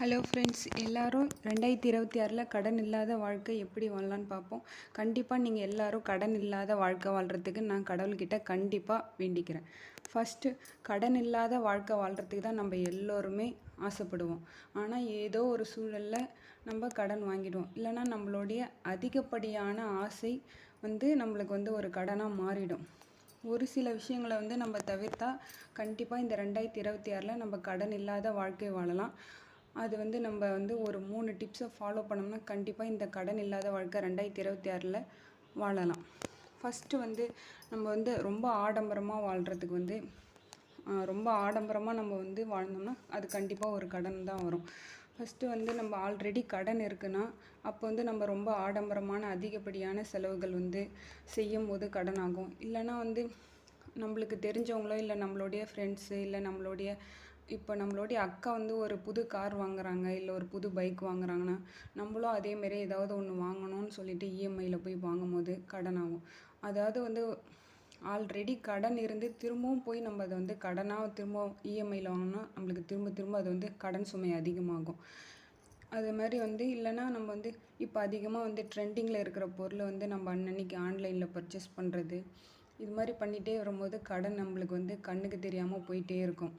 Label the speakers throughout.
Speaker 1: Hello friends எல்லோரும் ரெண்டாயிரத்தி இருபத்தி ஆறில் கடன் இல்லாத வாழ்க்கை எப்படி வாழலான்னு பார்ப்போம். கண்டிப்பாக நீங்கள் எல்லோரும் கடன் இல்லாத வாழ்க்கை வாழ்கிறதுக்கு நான் கடவுள்கிட்ட கண்டிப்பாக வேண்டிக்கிறேன். ஃபஸ்ட்டு கடன் இல்லாத வாழ்க்கை வாழ்கிறதுக்கு தான் நம்ம எல்லோருமே ஆசைப்படுவோம். ஆனால் ஏதோ ஒரு சூழலில் நம்ம கடன் வாங்கிடுவோம். இல்லைன்னா நம்மளுடைய அதிகப்படியான ஆசை வந்து நம்மளுக்கு வந்து ஒரு கடனாக மாறிடும். ஒரு சில விஷயங்களை வந்து நம்ம தவிர்த்தா கண்டிப்பாக இந்த ரெண்டாயிரத்தி இருபத்தி ஆறில் நம்ம கடன் இல்லாத வாழ்க்கை வாழலாம். அது வந்து நம்ம வந்து ஒரு மூணு டிப்ஸை ஃபாலோ பண்ணோம்னா கண்டிப்பாக இந்த கடன் இல்லாத வாழ்க்கை ரெண்டாயிரத்தி இருபத்தி ஆறில் வாழலாம். ஃபஸ்ட்டு வந்து நம்ம வந்து ரொம்ப ஆடம்பரமாக வாழ்கிறதுக்கு வந்து ரொம்ப ஆடம்பரமாக நம்ம வந்து வாழ்ந்தோம்னா அது கண்டிப்பாக ஒரு கடன் தான் வரும். ஃபஸ்ட்டு வந்து நம்ம ஆல்ரெடி கடன் இருக்குன்னா அப்போ வந்து நம்ம ரொம்ப ஆடம்பரமான அதிகப்படியான செலவுகள் வந்து செய்யும் போது கடன் ஆகும் இல்லைன்னா வந்து நம்மளுக்கு தெரிஞ்சவங்களோ இல்லை நம்மளுடைய ஃப்ரெண்ட்ஸு இல்லை நம்மளுடைய இப்போ நம்மளுடைய அக்கா வந்து ஒரு புது கார் வாங்குறாங்க இல்லை ஒரு புது பைக் வாங்குறாங்கன்னா நம்மளும் அதேமாரி ஏதாவது ஒன்று வாங்கணும்னு சொல்லிட்டு இஎம்ஐயில் போய் வாங்கும்போது கடன் ஆகும். அதாவது வந்து ஆல்ரெடி கடன் இருந்து திரும்பவும் போய் நம்ம அதை வந்து கடனாக திரும்ப இஎம்ஐயில் வாங்கினா நம்மளுக்கு திரும்ப திரும்ப அது வந்து கடன் சுமை அதிகமாகும். அது மாதிரி வந்து இல்லைன்னா நம்ம வந்து இப்போ அதிகமாக வந்து ட்ரெண்டிங்கில் இருக்கிற பொருளை வந்து நம்ம அன்னன்னைக்கு ஆன்லைனில் பர்ச்சேஸ் பண்ணுறது இது மாதிரி பண்ணிகிட்டே வரும்போது கடன் நம்மளுக்கு வந்து கண்ணுக்கு தெரியாமல் போயிட்டே இருக்கும்.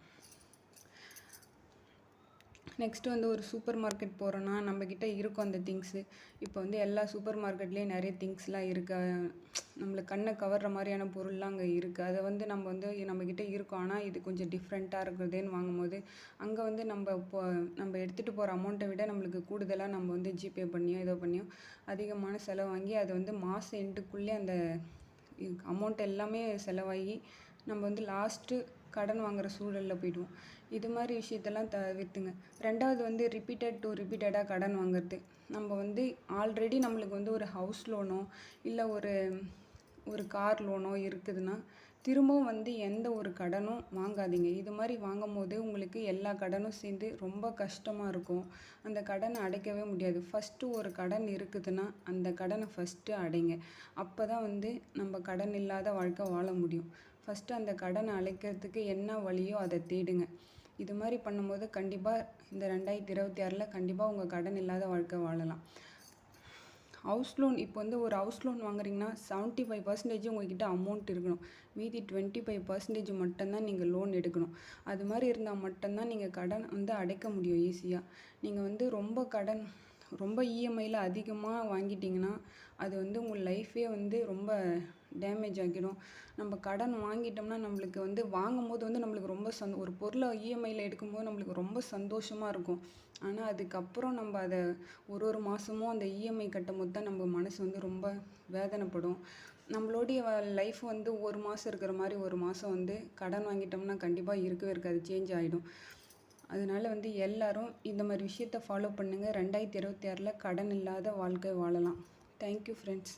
Speaker 1: நெக்ஸ்ட்டு வந்து ஒரு சூப்பர் மார்க்கெட் போகிறோன்னா நம்மக்கிட்ட இருக்கும் அந்த திங்ஸு இப்போ வந்து எல்லா சூப்பர் மார்க்கெட்லேயும் நிறைய திங்ஸ்லாம் இருக்குது நம்மளுக்கு கண்ணை கவர்ற மாதிரியான பொருள்லாம் அங்கே இருக்குது அதை வந்து நம்ம வந்து நம்மக்கிட்ட இருக்கும். ஆனால் இது கொஞ்சம் டிஃப்ரெண்ட்டாக இருக்கிறதேன்னு வாங்கும்போது அங்கே வந்து நம்ம இப்போ நம்ம எடுத்துகிட்டு போகிற அமௌண்ட்டை விட நம்மளுக்கு கூடுதலாக நம்ம வந்து ஜிபே பண்ணியோ ஏதோ பண்ணியோ அதிகமான செலவு வாங்கி அதை வந்து மாதம் எண்டுக்குள்ளே அந்த அமௌண்ட் எல்லாமே செலவாகி நம்ம வந்து லாஸ்ட்டு கடன் வாங்குகிற சூழலில் போயிடுவோம். இது மாதிரி விஷயத்தெல்லாம் தவிர்த்துங்க ரெண்டாவது வந்து ரிப்பீட்டட் டு ரிப்பீட்டடாக கடன் வாங்குறது. நம்ம வந்து ஆல்ரெடி நம்மளுக்கு வந்து ஒரு ஹவுஸ் லோனோ இல்லை ஒரு ஒரு கார் லோனோ இருக்குதுன்னா திரும்பவும் வந்து எந்த ஒரு கடனும் வாங்காதீங்க. இது மாதிரி வாங்கும் போது உங்களுக்கு எல்லா கடனும் சேர்ந்து ரொம்ப கஷ்டமாக இருக்கும். அந்த கடனை அடைக்கவே முடியாது. ஃபஸ்ட்டு ஒரு கடன் இருக்குதுன்னா அந்த கடனை ஃபஸ்ட்டு அடைங்க. அப்போ தான் வந்து நம்ம கடன் இல்லாத வாழ்க்கை வாழ முடியும். ஃபஸ்ட்டு அந்த கடனை அழைக்கிறதுக்கு என்ன வழியோ அதை தேடுங்க. இது மாதிரி பண்ணும்போது கண்டிப்பாக இந்த ரெண்டாயிரத்தி இருபத்தி ஆறில் கண்டிப்பாக உங்கள் கடன் இல்லாத வாழ்க்கை வாழலாம். ஹவுஸ் லோன் இப்போ வந்து ஒரு ஹவுஸ் லோன் வாங்குறீங்கன்னா செவன்ட்டி ஃபைவ் பர்சன்டேஜ் உங்ககிட்ட அமௌண்ட் இருக்கணும். மீதி டுவெண்ட்டி ஃபைவ் பர்சன்டேஜ் மட்டும்தான் நீங்கள் லோன் எடுக்கணும். அது மாதிரி இருந்தால் மட்டும்தான் நீங்கள் கடன் வந்து அடைக்க முடியும் ஈஸியாக நீங்கள் வந்து ரொம்ப கடன் ரொம்ப இஎம்ஐயில் அதிகமாக வாங்கிட்டிங்கன்னா அது வந்து உங்கள் லைஃபே வந்து ரொம்ப டேமேஜ் ஆகிடும். நம்ம கடன் வாங்கிட்டோம்னா நம்மளுக்கு வந்து வாங்கும்போது வந்து நம்மளுக்கு ரொம்ப சந்தோ ஒரு பொருளை இஎம்ஐயில் எடுக்கும்போது நம்மளுக்கு ரொம்ப சந்தோஷமாக இருக்கும். ஆனால் அதுக்கப்புறம் நம்ம அதை ஒரு ஒரு மாதமும் அந்த இஎம்ஐ கட்டும்போது தான் நம்ம மனசு வந்து ரொம்ப வேதனைப்படும். நம்மளுடைய லைஃப் வந்து ஒரு மாதம் இருக்கிற மாதிரி ஒரு மாதம் வந்து கடன் வாங்கிட்டோம்னா கண்டிப்பாக இருக்கவே இருக்காது. சேஞ்ச் ஆகிடும் அதனால வந்து எல்லாரும் இந்த மாதிரி விஷயத்த ஃபாலோ பண்ணுங்கள் ரெண்டாயிரத்தி இருபத்தி ஆறில் கடன் இல்லாத வாழ்க்கை வாழலாம். Thank you friends